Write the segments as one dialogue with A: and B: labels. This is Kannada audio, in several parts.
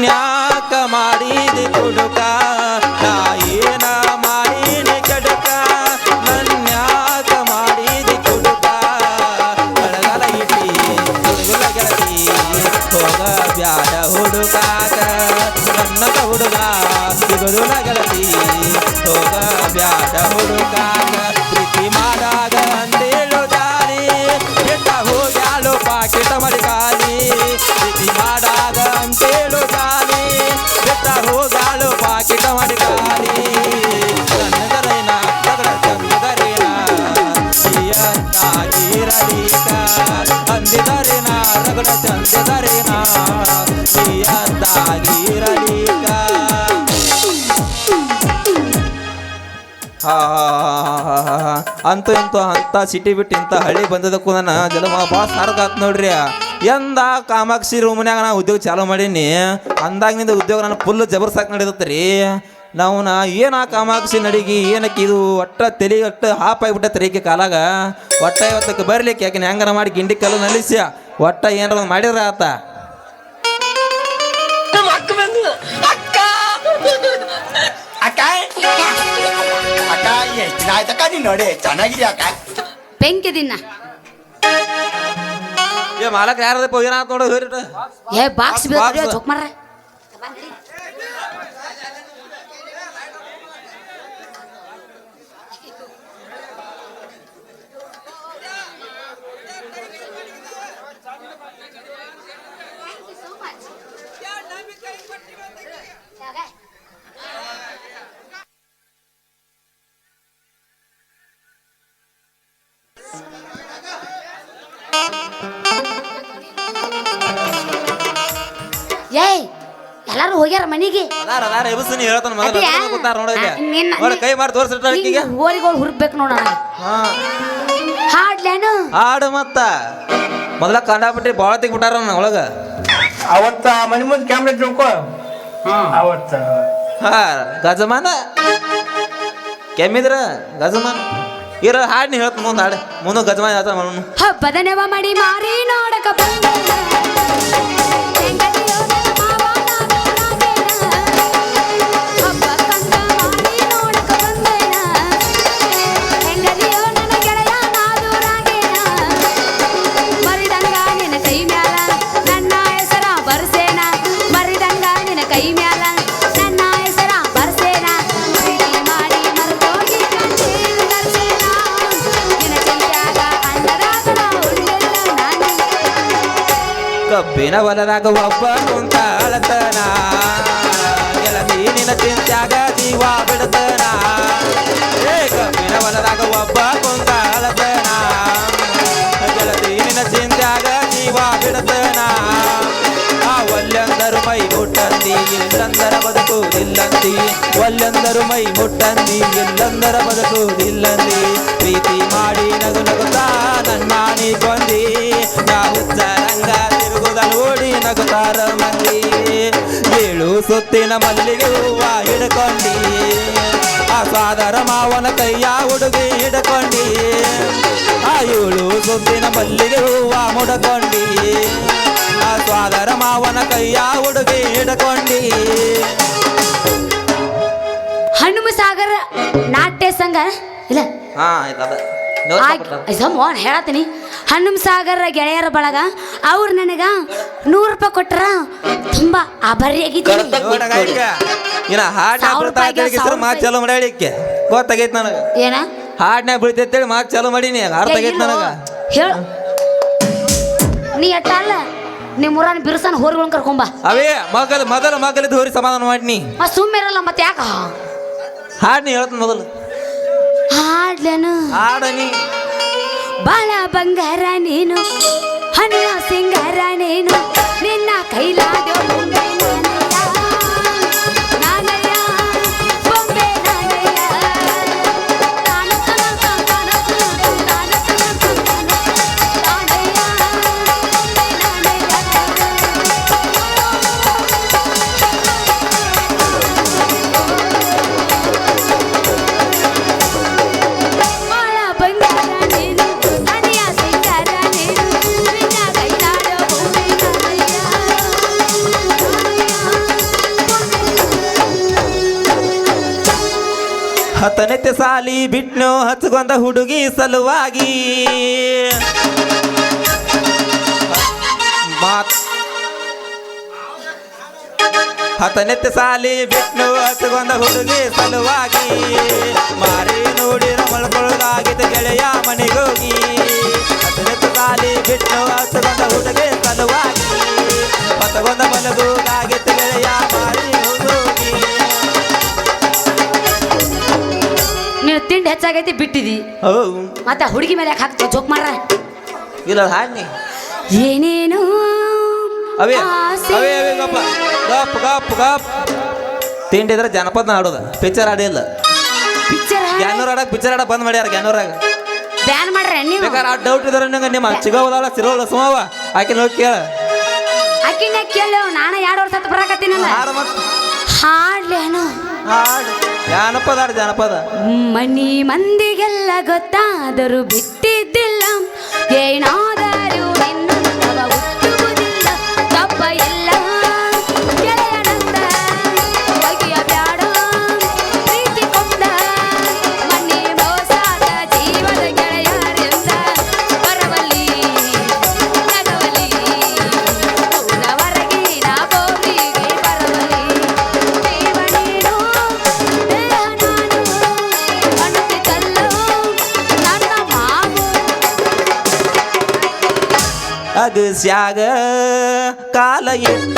A: ನನ್ಯಾಕ ಮಾಡಿದ ಕುಡುಕ ಚಂದರೇನ ಸಿಯದ್ದಾಗಿರಲೀಕ ಹಾ ಅಂತೂ ಇಂತೂ ಅಂತ ಸಿಟಿ ಬಿಟ್ಟು ಇಂಥ ಹಳ್ಳಿ ಬಂದದಕ್ಕೂ ನನ್ನ ಜಲಮ ಭಾಳ ಸಾರ್ಗ ಆತ್ ನೋಡ್ರಿ. ಎಂದ ಕಾಮಾಕ್ಷಿ ರೂಮ್ನ್ಯಾಗ ನಾ ಉದ್ಯೋಗ ಚಾಲೂ ಮಾಡೀನಿ. ಅಂದಾಗಿನಿಂದ ಉದ್ಯೋಗ ನಾನು ಫುಲ್ ಜಬರ್ಸಾಕ್ ನಡೀತತ್ತೆ ರೀ. ನಾವು ನಾ ಏನ ಕಾಮಾಕ್ಷಿ ನಡಿಗಿ, ಏನಕ್ಕೆ ಇದು ಒಟ್ಟ ತಲೆ ಒಟ್ಟ ಹಾಪ್ ಆಗಿಬಿಟ್ಟೈತೆ ರೀ ಈಕೆ ಕಾಲಾಗ. ಒಟ್ಟ ಇವತ್ತಕ್ಕೆ ಬರ್ಲಿಕ್ಕೆ ಯಾಕೆ ಹೆಂಗಾರ ಮಾಡಿ ಗಿಂಡಿ ಕಲ್ಲು ನಲಿಸ್ಯ. ಒಟ್ಟ ಏನಾರ ಮಾಡಿದ್ರ ಆತ.
B: ನೋಡಿ ಚೆನ್ನಾಗಿದ್ಯಾ ಅಕ್ಕ?
C: ಬೆಂಕಿ ದಿನ.
A: ಏ ಮಾಲಕ್ ಯಾರದಪ್ಪ ಏನಾತ್ ನೋಡಿ ಹೇಳ್ರಿ
C: ಏ ಬಾಕ್ಸ್
A: ಬಾಕ್ಸ್.
C: ಬೇಕು ಜೋಕ್ ಏಯ್ ಎಲ್ಲಾರು ಹೋಗ್ಯಾರ ಮನೆಗೆ?
A: ಅದಾರ ಅದಾರ ಎಬ್ಸನಿ ಹೇಳ್ತಾನ ಮೊದಲು
C: ಆ, ನಿನ್ನ-
A: ನೋಡಿ ಕೈ ಮಾಡಿ ತೋರಿಸಿಟ್ಟ ಈಗ
C: ಓರಿಗೋಳು ಹುರ್ಬೇಕು ನೋಡ
A: ಹಾ.
C: ಹಾಡ್ಲೇನು?
A: ಹಾಡು ಮತ್ತ. ಮೊದಲ ಕಂಡಾಪಟ್ಟಿ ಬಾಳ ತೆಗ್ಬಿಟ್ಟಾರ ನನ್ನ ಒಳಗ.
B: ಅವತ್ತ ಮನೆ ಮುಂದೆ ಕ್ಯಾಮ್ರಾ ತಿಳ್ಕೊ ಅವತ್ತ.
A: ಹಾ ಗಜಮಾನ. ಕೆಮ್ಮಿದ್ರ ಗಜಮಾನ. ಇರ ಹಾಡ್ ನೀ ಹೇಳ್ತ ಮುಂದೆ ಹಾಡು. ಮುಂದೆ ಗಜಮಾನ ಹೇಳ್ತಾನ ಮಣ್ಣು
C: ಹಬ್ಬದ ನೆವ ಮಾಡಿ ಮಾರಿ ನೋಡಕ ಬಂದೇನ.
A: ಕಬ್ಬಿನ ಹೊಲದಾಗ ಒಬ್ಬ ಕುಂತ ಅಳತನ ಗೆಳತಿ ನಿನ್ನ ಚಿಂತ್ಯಾಗ ಜೀವ ಬಿಡತನ ಏ, ಕಬ್ಬಿನ ಹೊಲದಾಗ ಒಬ್ಬ ಕುಂತಾಳತನ ಗೆಳತಿ ನಿನ್ನ ಚಿಂತ್ಯಾಗ ಜೀವ ಬಿಡತನ ಆ ಒಲ್ಲೆಂದರು ಮೈ ಮುಟ್ಟಂದಿ, ಇಲ್ಲಂದರ ಬದುಕುವುದಿಲ್ಲಂದಿ ಒಲ್ಲೆಂದರು ಮೈ ಮುಟ್ಟಂದಿ, ಇಲ್ಲಂದರ ಬದುಕುವುದಿಲ್ಲಂದಿ ಪ್ರೀತಿ ಮಾಡಿ ನಗು ನಗುತ್ತಾ ನೀ ಕೊಂದಿ ನಾವು ತಿರುಗುದ ನೋಡಿ ನಗುತ್ತಾರ ಮಂದಿ. ಏಳು ಸುತ್ತಿನ ಮಲ್ಲಿಗೆ ಹೂವ ಹಿಡ್ಕೊಂಡಿ. ಆ ಸಾದರ ಮಾವನ ಕೈಯ ಹುಡುಗಿ ಹಿಡ್ಕೊಂಡಿ. ಆ ಏಳು ಸುತ್ತಿನ ಮಲ್ಲಿಗೆ ಹೂವ ಮುಡ್ಕೊಂಡಿ. ಆ ಸ್ವಾದರ ಮಾವನ ಕೈಯ ಹುಡುಗಿ ಹಿಡ್ಕೊಂಡಿ.
C: ಹಣ್ಣು ಸಾಗರ ನಾಟ್ಯ ಸಂಘ ಇಲ್ಲ?
A: ಹಾ ಆಯ್ತದ
C: ಮೋಹನ್ ಹೇಳತ್ತೀನಿ. ಹನುಮ ಸಾಗರ ಗೆಳೆಯರ ಬಳಗ ಅವ್ರು ನನಗ ನೂರು ರೂಪಾಯಿ ಕೊಟ್ರ ತುಂಬಾ
A: ಚಾಲೂ ಮಾಡ್ಯಾಳಿಕ್ಕೆ. ಗೊತ್ತಾಗೈತೆ ನನಗೆ.
C: ಏನ?
A: ಹಾಡ್ನ್ಯಾಗ ಬೀಳ್ತೈತೇಳಿ ಮಾತು ಚಾಲೂ ಮಾಡೀನಿ. ಅರ್ಥ ಆಗೈತೆ ನನಗೆ.
C: ಹೇಳ. ನೀ ಅಲ್ಲ? ನಿಮ್ಮ ಊರನ್ನ ಬಿರುಸನ್ ಹೋರಿಗಳನ್ನ ಕರ್ಕೊಂಬ.
A: ಅವೇ ಮಗಲ್ ಮೊದಲ ಮಗಲಿದ್ದು ಹೋರಿ ಸಮಾಧಾನ ಮಾಡಿನಿ.
C: ಸುಮ್ಮನೆ ಇರಲ್ಲ ಮತ್ತೆ ಯಾಕ?
A: ಹಾಡ್ ನೀ ಹೇಳ್ತೀನಿ ಮೊದಲು.
C: ಹಾಡ್ಲೇನು?
A: ಹಾಡನಿ
C: ಬಾಳ ಬಂಗಾರ ನೀನು ಹನುಮ ಸಿಂಗಾರ ನೀನು ನಿನ್ನ ಕೈಲಾದ ಮುಂದೆ.
A: ಹತ್ತನೆತ್ತೆ ಸಾಲಿ ಬಿಟ್ನೋ ಹಚ್ಕೊಂಡ ಹುಡುಗಿ ಸಲುವಾಗಿ. ಹತ್ತನೆತ್ತೆ ಸಾಲಿ ಬಿಟ್ನು ಹಚ್ಕೊಂಡ ಹುಡುಗಿ ಸಲುವಾಗಿ. ಮಾರಿ ನೋಡಿ ಮಳ್ಕೊಳ್ಳಾಗಿದ್ದ ಗೆಳೆಯ ಮನೆಗೋಗಿ. ಹತ್ತನೆತ್ತೆ ಸಾಲಿ ಬಿಟ್ನು ಹಚ್ಕೊಂಡ ಹುಡುಗಿ ಸಲುವಾಗಿ. ಹತ್ತಗೊಂದ ಮಲಗೋಗಾಗಿದ್ದ ಗೆಳೆಯ ಮಾರಿ ಹೋಗಿ
C: ತಿಂಡಿ ಹೆಚ್ಚಾಗೈತಿ ಬಿಟ್ಟಿದಿ.
A: ಓ
C: ಮತ್ತೆ ಹುಡುಗಿ ಮೇಲೆ ಯಾಕೆ ಹಾಕ್ತ ಜೋಕ್ ಮಾರ.
A: ಇಲ್ಲ ಹಾಡ್ನಿ.
C: ಏನೇನು
A: ಅವೇ
C: ಆಸೆ.
A: ಅವೇ ಅವೇ ಗಪ್ಪ ಗಪ್ ಗಪ್ ಗಪ್. ತಿಂಡಿದ್ರೆ ಜನಪದ ಆಡೋದ ಪಿಕ್ಚರ್ ಹಾಡಿಲ್ಲ
C: ಪಿಕ್ಚರ್
A: ಗ್ಯಾನೂರ್ ಆಡಕ್ ಪಿಕ್ಚರ್ ಆಡಕ್ ಬಂದ್ ಮಾಡ್ಯಾರ ಗ್ಯಾನೂರಾಗ.
C: ಬ್ಯಾನ್ ಮಾಡ್ರೆ ನೀವು?
A: ಬೇಕಾದ್ರೆ ಆ ಡೌಟ್ ಇದ್ರೆ ನಂಗೆ ನಿಮ್ಮ ಚಿಗೋದಲ್ಲ ಸಿರೋಲ್ಲ ಸುಮಾವ ಆಕೆ ನೋಡಿ ಕೇಳ.
C: ಆಕಿನ ಕೇಳು ನಾನು ಎರಡು ವರ್ಷ ಹತ್ತು ಬರಾಕತ್ತೀನಲ್ಲ.
A: ಹಾಡು ಮತ್ತೆ
C: ಹಾಡ್ಲೇನು?
A: ಹಾಡು. ಜಾನಪದ ಜಾನಪದ.
C: ಮನಿ ಮಂದಿಗೆಲ್ಲ ಗೊತ್ತಾದರೂ ಬಿಟ್ಟಿದ್ದಿಲ್ಲ. ಏನಾದರೂ
A: ಅಗಸ್ಯಾಗ ಕಾಲ ಇಟ್ಟ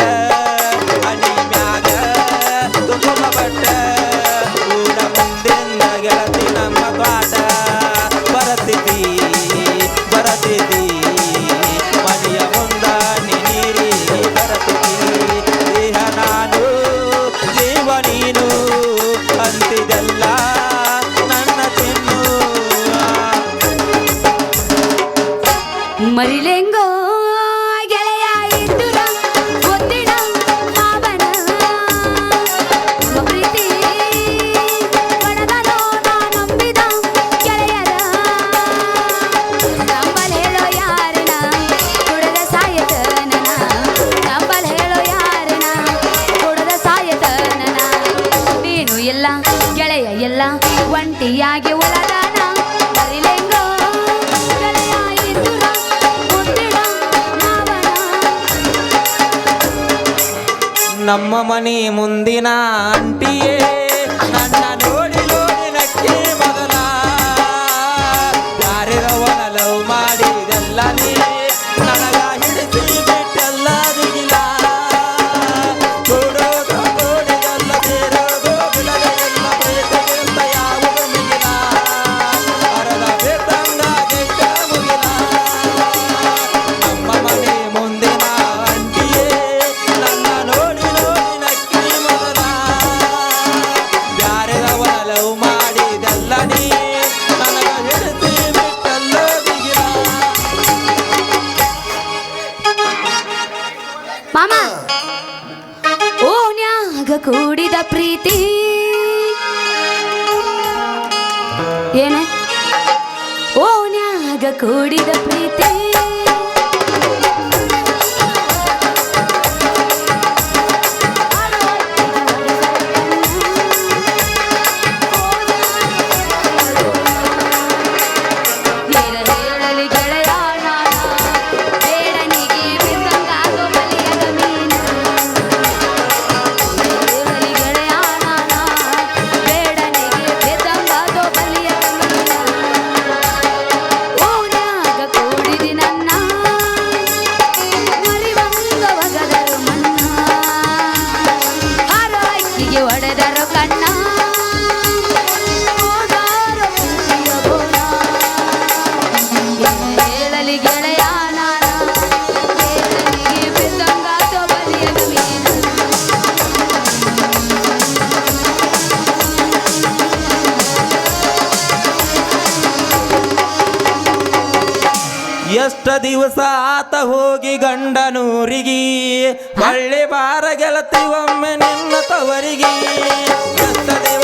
A: ದಿವಸ ಆತ ಹೋಗಿ ಗಂಡನೂರಿಗಿ? ಒಳ್ಳೆ ಬಾರ ಗೆಲತಿ ಒಮ್ಮೆ ನಿನ್ನ ತವರಿಗೆ.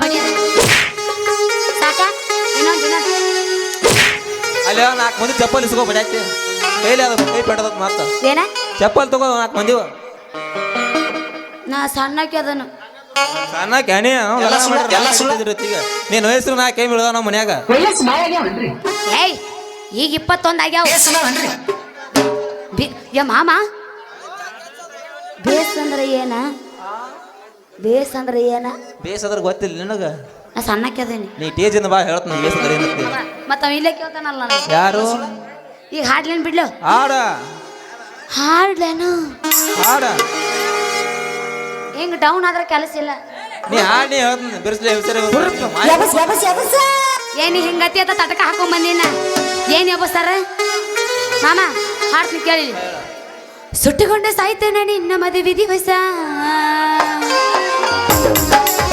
C: ಬಡಿ ಸಾಕ? ಇನ್ನೊಂದು ಇನ್ನೊಂದು
A: ಅಲ್ಲಿ ನಾಲ್ಕು ಮಂದಿ ಚಪ್ಪಲ್ ಇಸ್ಕೋ ಬಡ್ಯಾತಿ ಕೈಲಿ ಅದು ಕೈ ಪೆಟ್ಟದ ಮಾತ
C: ಏನ?
A: ಚಪ್ಪಲ್ ತಗೋ ನಾಲ್ಕು ಮಂದಿ
C: ನಾ ಸಣ್ಣಕ್ಕೆ ಅದನು
A: ಸಣ್ಣ ಕ್ಯಾನಿ
D: ಎಲ್ಲ ಸುಳ್ಳು, ಎಲ್ಲ ಸುಳ್ಳು.
A: ನೀನು ವಯಸ್ಸು ನಾ ಕೈ ಬೀಳ್ದ ನಮ್ಮ ಮನ್ಯಾಗ.
C: ಏಯ್ ಈಗ ಇಪ್ಪತ್ತೊಂದು ಆಗ್ಯಾವ. ಬಿ- ಯ ಮಾಮ? ಬೇಸ್ ಅಂದ್ರೆ ಏನ? ಬೇಸ್ ಅಂದ್ರೆ ಏನ?
A: ಬೇಸದ್ರ ಗೊತ್ತಿಲ್ಲ ನಿನಗ?
C: ನಾ ಸಣ್ಣಕ್ಕೆ ಅದೇನಿ.
A: ನೀ ಟೇಜಿಂದ ಬಾ ಹೇಳ್ತೀನಿ ಅಂದ್ರೆ ಏನಂತ
C: ಮತ್ತ ಅವ ಇಲ್ಲೇ ಕೇಳ್ತಾನಲ್ಲ ನನಗೆ
A: ಯಾರು?
C: ಈಗ ಹಾಡ್ಲೇನ್ ಬಿಡ್ಲು?
A: ಹಾಡ.
C: ಹಾಡ್ಲೇನು?
A: ಹಾಡ.
C: ಹೆಂಗ್ ಡೌನ್ ಆದ್ರೆ ಕೆಲಸ ಇಲ್ಲ.
A: ನೀ ಹಾಡ್ ಹೇಳ್ತೀನಿ ಯಬಸ್ ಯಬಸ್
C: ಏನಿ ಹಿಂಗತಿ ಅಂತ ತಟಕ ಹಾಕೊಂಡ್ ಬಂದಿನ ಏನ್ ಯಬಸ್ತಾರ ಮಾಮ ಹಾಡ್ತೀನಿ ಕೇಳಿ. ಸುಟ್ಟುಕೊಂಡ ಸಾಯ್ತೇನೆ ನಿನ್ನ ಮದುವೆ ದಿವಸ Thank
A: you.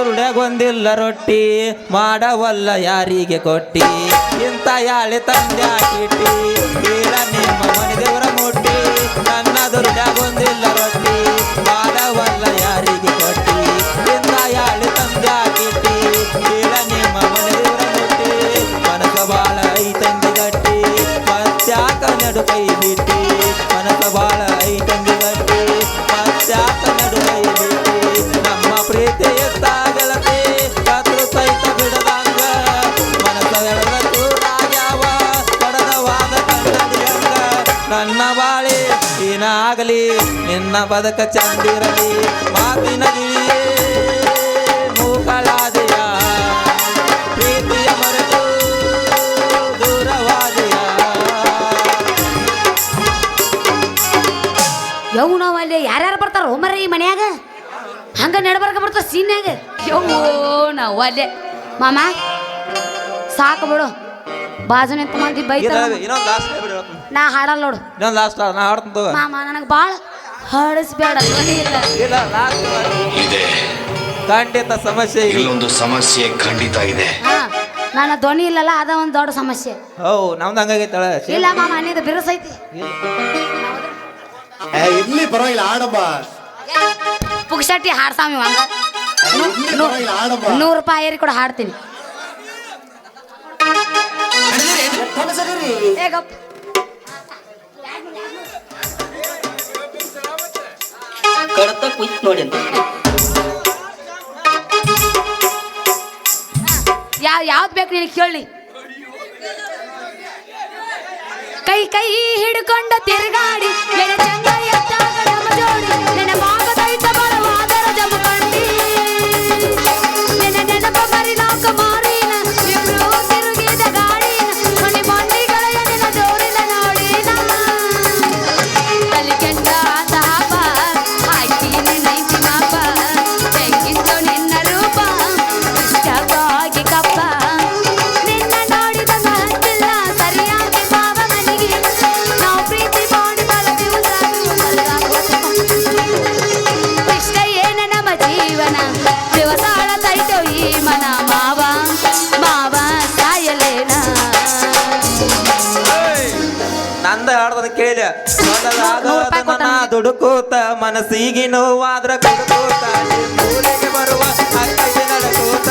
A: ದುರ್ಡ್ಯಾಗೊಂದಿಲ್ಲ ರೊಟ್ಟಿ, ಮಾಡವಲ್ಲ ಯಾರಿಗೆ ಕೊಟ್ಟಿ? ಇಂಥ ಯಾಳೆ ತಂದೆ ಹಾಕಿಟ್ಟಿ, ಈಗ ನಿಮ್ಮ ಮನೆ ದೇವರ ಮುಟ್ಟಿ ನನ್ನ ದುರ್ಡ್ಯಾಗೊಂದಿಲ್ಲ ರೊಟ್ಟಿ, ಮಾಡವಲ್ಲ ಯಾರಿಗೆ ಕೊಟ್ಟಿ? ನಿನ್ನ ಬದಕ ಚಂದಿರಲಿ ಮಾತಿನ ಗಿಳಿಯೇ ಮೂಕಳಾದೆಯ? ಪ್ರೀತಿಯ ಮರೆತು ದೂರವಾದೆಯ?
C: ಯವ್ ನಾವು ಅಲ್ಲಿ ಯಾರ್ಯಾರು ಬರ್ತಾರ ಮರ ಈ ಮನ್ಯಾಗ? ಹಂಗ ನಡ್ಬರ್ಕ ಬರ್ತಾರ ಸೀನ್ಯಾಗ? ಯವ್ವೋ ನಾವು ಅಲ್ಲೇ. ಮಾಮ ಸಾಕು ಬಿಡು. ಬಾಜು ನಿಂತ ಮಂದಿ ಬೈತಾರ
A: ಇನ್ನೊಂದು ಲಾಸ್ಟ್
C: ನಾ ಹಾಡಲ್ಲ ನೋಡು.
A: ಇನ್ನೊಂದು ಲಾಸ್ಟ್ ನಾ ಹಾಡ್ತೀನಿ
C: ಮಾಮ ನನಗೆ ಭಾಳ ಹಾಡಿಸ್ಬೇಡ ಧ್ವನಿ ಇಲ್ಲ
E: ಇದೆ.
A: ಖಂಡಿತ ಸಮಸ್ಯೆ ಇಲ್ಲ
E: ಇಲ್ಲೊಂದು ಸಮಸ್ಯೆ ಖಂಡಿತ ಇದೆ.
C: ಹಾ ನನ್ನ ಧ್ವನಿ ಇಲ್ಲಲ್ಲ ಅದ ಒಂದು ದೊಡ್ಡ ಸಮಸ್ಯೆ.
A: ಹೌ ನಮ್ದು ಹಂಗಾಗೈತಳ
C: ಇಲ್ಲ ಮಾಮ ನಿಂದು ಬಿರುಸೈತಿ
F: ಇರ್ಲಿ ಪರವಾಗಿಲ್ಲ ಆಡಮ್ಮ
C: ಪುಗ್ಸಟ್ಟಿ ಹಾಡ್ಸಾಮಿ ಹಂಗ.
F: ಇರ್ಲಿ ಪರವಾಗಿಲ್ಲ ಆಡಮ್ಮ
C: ನೂರು ರೂಪಾಯಿ ಏರಿ ಕೂಡ ಹಾಡ್ತೀನಿ. ಏ.
D: ಕಡತ ಕುಯ್ತ್ ನೋಡಿ ಅಂತ
C: ಯಾವ ಯಾವ್ದು ಬೇಕು ನಿನಗೆ ಕೇಳಿ. ಕೈ ಕೈ ಹಿಡ್ಕೊಂಡು ತಿರುಗಾಡಿ
A: ಮನಸ್ಸಿಗೆ ನೋವಾದ್ರ ಕುಡುಕೋತ ಮೂಲೆಗೆ ಬರುವ ಅಕ್ಕಗೆ ನಡಕೋತ.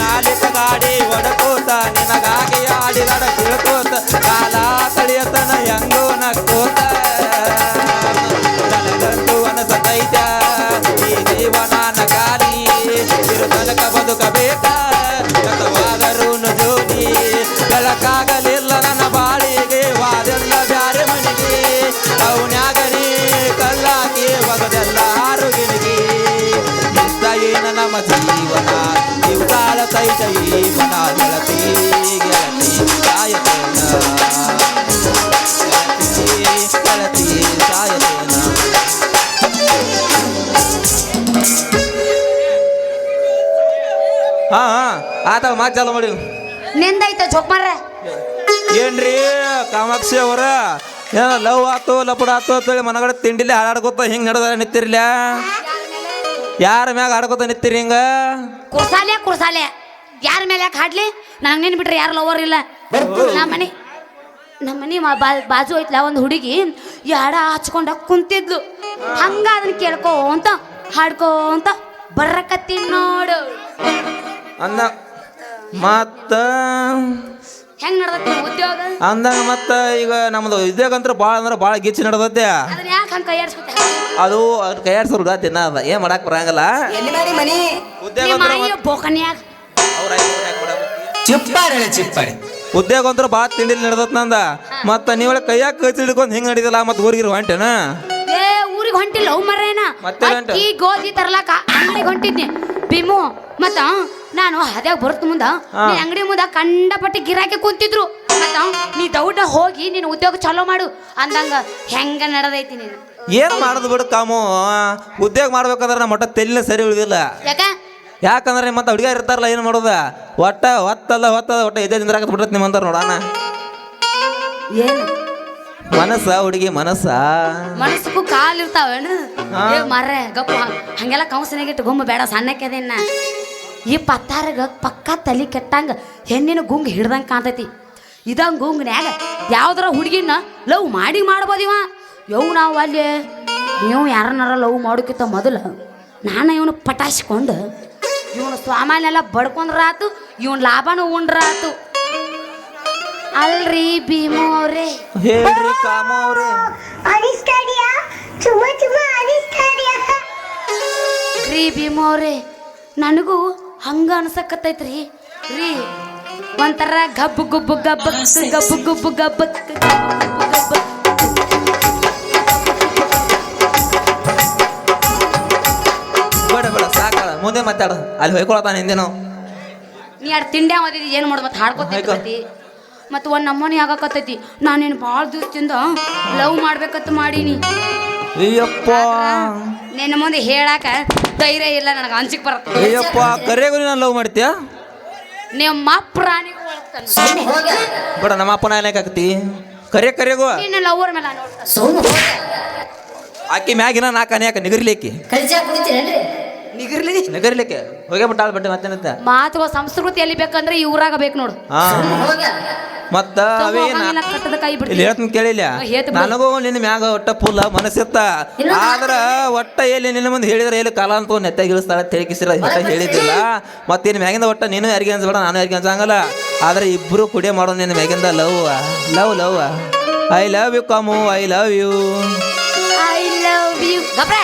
A: ನಾಲಿಕ ಗಾಡಿ ಒಡಕೋತ, ನಿನಗಾಗಿ ಆಡಿ ನಡಕೋತ ಕಾಲ ಕಳಿಯತನ ಹೆಂಗೋ ಮಾತು ಚಾಲು ಮಾಡಿ
C: ನಿಂದೈತ ಜೋಕ್ ಮಾರ್ರೆ
A: ಏನ್ರಿ ಕಾಮಾಕ್ಷಿ ಅವರ? ಏನ ಲವ್ ಆತು ಲಪಡ ಆತು ಅಂತೇಳಿ ಮನಗಡೆ ತಿಂಡಿಲಿ ಹಾಡಾಡ್ಕೋತ ಹಿಂಗ್ ನಡೆದ ನಿಂತಿರ್ಲ? ಯಾರ ಮ್ಯಾಗ ಆಡ್ಕೋತ ನಿಂತಿರಿ ಹಿಂಗ?
C: ಕುರ್ಸಾಲೆ ಕುರ್ಸಾಲೆ. ಯಾರ ಮೇಲೆ ಯಾಕೆ ಹಾಡ್ಲಿ? ನನಗೆ ನಿನ್ ಬಿಟ್ರೆ ಯಾರು ಲವರ್ ಇಲ್ಲ. ನಮ್ಮ ಮನೆ ನಮ್ಮ ಮನೆ ಬಾಜು ಐತ್ಲ ಒಂದು ಹುಡುಗಿ ಯಾಡ ಹಚ್ಕೊಂಡ ಕುಂತಿದ್ಲು. ಹಂಗ ಅದನ್ನ ಕೇಳ್ಕೋ ಅಂತ ಹಾಡ್ಕೋ ಅಂತ ಬರ್ರಕತ್ತಿ ನೋಡು.
A: ಅಂದ ಮತ್ತ
C: ಹೆಂಗ್ ನಡ್ದತ್ತೆ ಉದ್ಯೋಗ?
A: ಅಂದಾಗ ಮತ್ತ ಈಗ ನಮ್ದು ಉದ್ಯೋಗ ಅಂತ ಭಾಳ ಅಂದ್ರೆ ಭಾಳ ಗಿಚ್ಚಿ ನಡ್ದತ್ತೆ
C: ಅದನ್ನ ಯಾಕೆ ಹಂಗೆ ಕೈಯಾಡ್ಸ್ಕೊತ
A: ಅದು ಅವ್ರ ಕೈಯಾಡ್ಸೋರ್ಗ ತಿನ್ನ ಅದ. ಏನ್ ಮಾಡಕ್ ಬರಂಗಿಲ್ಲ.
D: ಎಲ್ಲಿ ಮಾಡಿ ಮನಿ?
A: ಉದ್ಯೋಗ
C: ನಿಮ್ಮ
A: ಅಂದ್ರೆ
C: ಅಯ್ಯೋ ಬೋಕನ್ಯಾಗ.
A: ಅವ್ರ ಆಯ್ತು, ಅವ್ರ ಆಯ್ತು, ಕೊಡಬೇಕು.
D: ಚಿಪ್ಪಾರಿ ಹೇಳಿ ಚಿಪ್ಪಾರಿ.
A: ಉದ್ಯೋಗ ಅಂದ್ರೆ ಭಾಳ ತಿಂಡಿಲಿ ನಡ್ದತ್ ನಂದ. ಮತ್ತ ನೀವಳೆ ಕೈಯಾಗ ಕೈ ಹಿಡ್ಕೊಂಡು ಹಿಂಗ್ ನಡೀತಲ್ಲ ಮತ್ತೆ ಊರಿಗೆ ಹೊಂಟೇನ?
C: ಏ ಊರಿಗೆ ಹೊಂಟಿಲ್ಲ ಅವ್ ಮರೇನ
A: ಮತ್ತೆ?
C: ಅಕ್ಕಿ ಗೋಧಿ ತರ್ಲಾಕ ಅಂಗಡಿಗೆ ಹೊಂಟಿದ್ನಿ. ಭೀಮು ಮತ್ತ ನಾನು ಅದ್ಯಾಗ ಬರುತ್ತ ಮುಂದ. ಅಂಗಡಿ ಮುಂದ ಕಂಡಪಟ್ಟಿ ಗಿರಾಕಿ ಕುಂತಿದ್ರು. ಮತ್ತ ನೀ ದೌಡ ಹೋಗಿ ನಿನ್ನ ಉದ್ಯೋಗ ಚಲೋ ಮಾಡು ಅಂದಂಗ ಹೆಂಗ ನಡೆದೈತಿ ನೀನು?
A: ಏನ್ ಮಾಡೋದು ಬಿಡು ಕಾಮು? ಉದ್ಯೋಗ ಮಾಡ್ಬೇಕಂದ್ರೆ ನಮ್ಮ ಒಟ್ಟ ತೆಲಿನ ಸರಿ ಉಳಿದಿಲ್ಲ.
C: ಯಾಕ?
A: ಯಾಕಂದ್ರೆ ಮತ್ತೆ ಹುಡುಗ ಇರ್ತಾರಲ್ಲ ಏನು ಮಾಡೋದ? ಒಟ್ಟ ಹೊತ್ತಲ್ಲ ಹೊತ್ತದ ಒಟ್ಟ ಇದೇ ನಿಂದ್ರಾಕ ಬಿಡ್ರತ್ ನಿಮ್ಮಂತ ನೋಡೋಣ.
C: ಏನು?
A: ಮನಸ್ಸ ಹುಡುಗಿ ಮನಸ್ಸ?
C: ಮನಸ್ಸಕ್ಕೂ ಕಾಲ್ ಇರ್ತಾವೇನು. ಏ ಮರ್ರೆ ಗಪ್ಪ. ಹಂಗೆಲ್ಲ ಕೌನ್ಸಿನಾಗ ಇಟ್ಟು ಗೊಮ್ಮ ಬೇಡ ಸಣ್ಣಕ್ಕೆದೇನ ಈ ಪತ್ತಾರಗ ಪಕ್ಕ ತಲೆ ಕೆಟ್ಟಂಗ ಹೆಣ್ಣಿನ ಗುಂಗ್ ಹಿಡ್ದಂಗೆ ಕಾಣ್ತೈತಿ. ಇದಂಗ ಗುಂಗ್ನ್ಯಾಗ ಯಾವ್ದಾರ ಹುಡುಗಿನ ಲವ್ ಮಾಡಿ ಮಾಡ್ಬೋದಿವ ಯವ್ ನಾವು ಅಲ್ಲಿ ನೀವು ಯಾರನ್ನಾರ ಲವ್ ಮಾಡೋಕ್ಕಿಂತ ಮೊದಲು ನಾನು ಇವನು ಪಟಾಯಿಸ್ಕೊಂಡು ಇವನು ಸ್ವಾಮಾನೆಲ್ಲ ಬಡ್ಕೊಂಡ್ರಾತು ಇವನ್ ಲಾಭನೂ ಉಂಡ್ರಾತು. ಅಲ್ರಿ ಭೀಮು ಅವ್ರೇ.
A: ಹೇಳ್ರಿ ಕಾಮ ಅವ್ರೆ.
G: ಅನಿಸ್ತಾಡಿಯಾ ಚುಮ್ಮ ಚುಮ್ಮ ಅನಿಸ್ತಾಡಿಯಾ
C: ರೀ ಭೀಮು ಅವ್ರೆ ನನಗೂ ಹಂಗ ಅನ್ಸಕತ್ತೈತ್ರಿ. ರೀ ಒಂಥರ ಗಬ್ಬು ಗುಬ್ಬು ಗಬ್ಬಕ್ ಗಬ್ಬು ಗುಬ್ಬು ಗಬ್ಬಕ್ ಗಬ್ಬು. ಗಬ್ಬಕ್.
A: ಬೇಡ ಬೇಡ ಸಾಕಳ. ಮುಂದೆ ಮಾತಾಡ. ಅಲ್ಲಿ ಹೋಯ್ಕೊಳಪ್ಪ ನಿಂದೇನೋ.
C: ನೀ ಎರಡು ತಿಂಡಿ ಏನು ಮಾಡು ಮತ್ತೆ ಹಾಡ್ಕೊತೈತಿ ಮತ್ತು ಒಂದು ನಮ್ಮನೆ ಆಗಕತ್ತೈತಿ. ನಾನೇನು ಭಾಳ ದಿವಸದಿಂದ ಲವ್ ಮಾಡ್ಬೇಕಂತ ಮಾಡೀನಿ.
A: ಅಯ್ಯಪ್ಪ.
C: ನಿನ್ನ ಮುಂದೆ ಹೇಳಾಕ ಧೈರ್ಯ ಇಲ್ಲ ನನಗೆ ಅನ್ಸಿಕ್ ಬರತ್ತೆ
A: ಅಯ್ಯಪ್ಪ ಕರೆಗೂ ನಾನು ಲವ್ ಮಾಡ್ತೀಯ?
C: ನಿಮ್ಮ ಪ್ರಾಣಿ ಬಡ
A: ಬೇಡ ನಮ್ಮ ಅಪ್ಪನ ಏನಾಕತಿ ಕರೆ ಕರೆಗೂ.
C: ನಿನ್ನ ಲವರ್ ಮೇಲೆ ನೋಡ್ತಾನೆ.
A: ಆಕಿ ಮ್ಯಾಗಿನ ನಾಲ್ಕು ಯಾಕೆ ನಿಗರ್ಲಿಕ್ಕೆ
D: ಕಲ್ಸಿ
C: ನಿಗಿರ್ಲಿ
A: ನಿಗರ್ಲಿಕ್ಕೆ. ಹೋಗೇ ಬಿಟ್ಟಾಳ ಬಟ್ಟೆ ಮತ್ತೇನಂತ?
C: ಮಾತುವ ಸಂಸ್ಕೃತಿ ಎಲ್ಲಿ ಬೇಕಂದ್ರೆ ಈ ಊರಾಗ ಬೇಕು ನೋಡು.
A: ಹಾ. ಮತ್ತ ಅವೇನ
C: ಹೋಗಂಗಿಲ್ಲ, ಕಟ್ಟದ ಕೈ
A: ಇಲ್ಲಿ
C: ಬಿಡ್ತೀನಿ
A: ಹೇಳ್ತೀನಿ ಕೇಳಿಲ್ಲ
C: ಹೇಳ್ತೀನಿ ಬಿಡು.
A: ನನಗೂ ನಿನ್ನ ಮ್ಯಾಗ ಒಟ್ಟ ಫುಲ್ ಮನಸ್ಸಿತ್ತ. ಆದ್ರ ಒಟ್ಟ ಎಲ್ಲಿ ನಿನ್ನ ಮುಂದೆ ಹೇಳಿದ್ರೆ ಎಲ್ಲಿ ಕಾಲ ಅಂತ ನೆತ್ತ ಇಳಿಸ್ತಾಳ ತಿಳಿಕಿಸಿರ ಒಟ್ಟ ಹೇಳಿದ್ದಿಲ್ಲ. ನಿನ್ನ ಮ್ಯಾಗಿಂದ ಒಟ್ಟ ನೀನು ಯಾರಿಗೆ ಅನ್ಸ್ಬೇಡ ನಾನು ಯಾರಿಗೆ ಅನ್ಸಂಗಲ್ಲ. ಆದ್ರೆ ಇಬ್ರು ಕುಡಿಯ ಮಾಡೋ ನಿನ್ನ ಮ್ಯಾಗಿಂದ love. Love love. I love you com I love you
C: I love you ಗಬ್ರೆ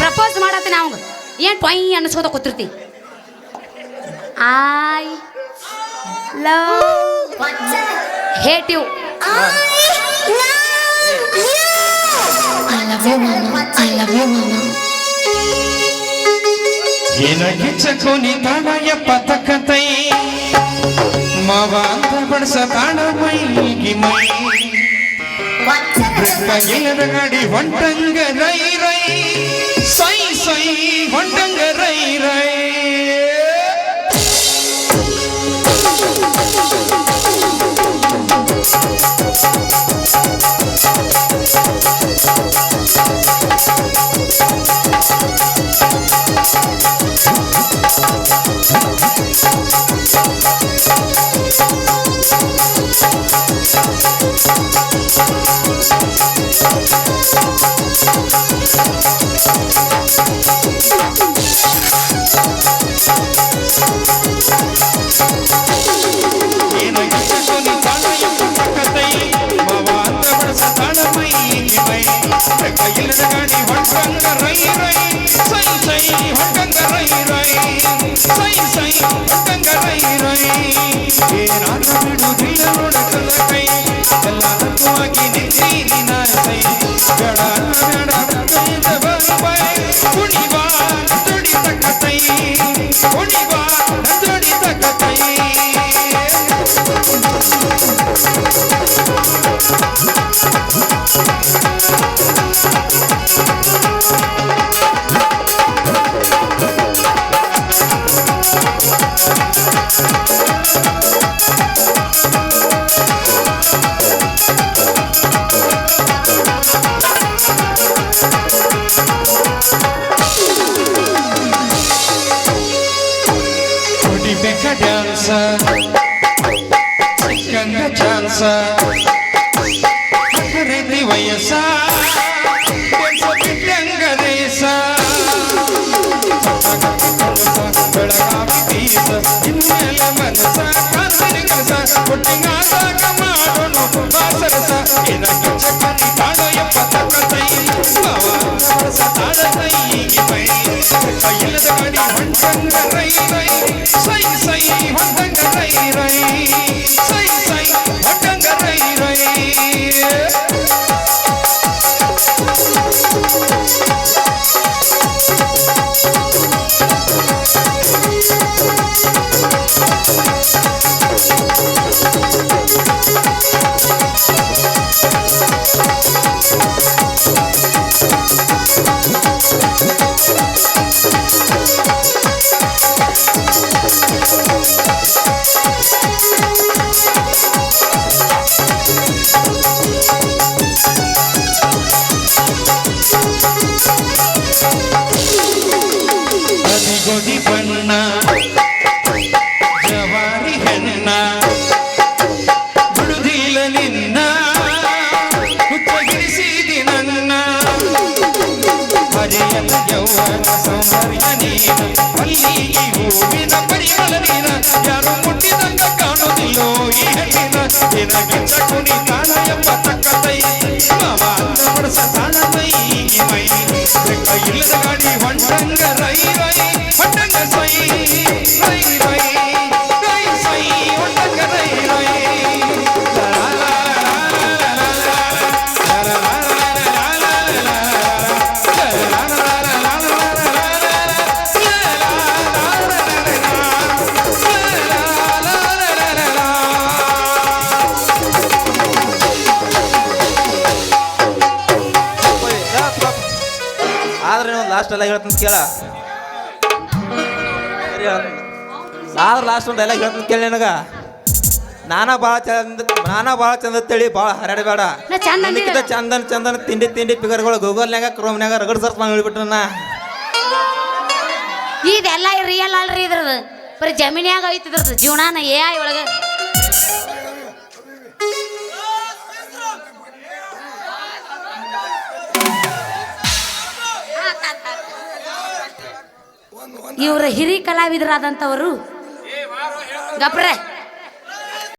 C: propose ಮಾಡತ್ತೀನಿ ಅವಂಗ ಏನ್ ಟೊಯ್ ಅನ್ಸ್ಕೋತ ಕೂತಿರ್ತಿ ಐ ಲವ್ ಹೇಟ್ ಯು
H: ಏನಕ್ಕೆ ಚಕೋನಿ ತಾಣಯ ಪತಕತೈ ಮಾವ ಅಂತ ಬಡ್ಸ ತಾಣ ಮೈಗಿ ಮೈ ಗೆಲ್ಲದ ಗಾಡಿ ಹೊಂಟಂಗ ರೈ ರೈ கயில் தாடி மண் சங்கரை ಯೌವನ ಸೌಂದರ್ಯ ನೀನ ಮಲ್ಲಿಗೆ ಹೂವಿನ ಪರಿಮಳ ನೀನ ಯಾರು ಮುಟ್ಟಿದಂಗ ಕಾಣುವುದಿಲ್ಲೋ ಈ ಹೆಣ್ಣಿನ ನಿನಗಿಂತ ಕುಣಿತಾನ ಎಂಬ ತಕ್ಕ ತೈ ಮಾವ ಅಂತ ಬಡಸ ತಾಣ ಮೈ ಮೈ ಇಲ್ಲದ ಗಾಡಿ ಹೊಂಟಂಗ ರೈ ರೈ ಹೊಂಟಂಗ ಸೈ ರೈ ರೈ ರೈ
A: ಲಾಸ್ಟ್ ಎಲ್ಲ ಹೇಳ್ತೀನಿ ಕೇಳ. ಆದ್ರೆ ಲಾಸ್ಟ್ ಒಂದು ಎಲ್ಲ ಹೇಳ್ತೀನಿ ಕೇಳಿ ನನಗ. ನಾನ ಭಾಳ ಚಂದ ನಾನ ಭಾಳ ಚಂದ ತಿಳಿ ಭಾಳ ಹರಡಬೇಡ. ನಿನಗಿಂತ ಚಂದನ್ ಚಂದನ್ ತಿಂಡಿ ತಿಂಡಿ ಫಿಗರ್ಗಳು ಗೂಗಲ್ನ್ಯಾಗ ಕ್ರೋಮ್ನ್ಯಾಗ ರಗಡ್ ಸರ್ಚ್ ಮಾಡಿ ಹೇಳ್ಬಿಟ್ರೆ ನಾ.
C: ಇದೆಲ್ಲ ರಿಯಲ್ ಅಲ್ರಿ ಇದ್ರದ್ದು. ಬರೀ ಜಮೀನ್ಯಾಗ ಐತಿ ಇದ್ರದ್ದು. ಜೀವನಾನ ಏ ಐ ಒಳಗೆ. ಇವರ ಹಿರಿ ಕಲಾವಿದರಾದಂಥವರು ಗಪ್ರೆ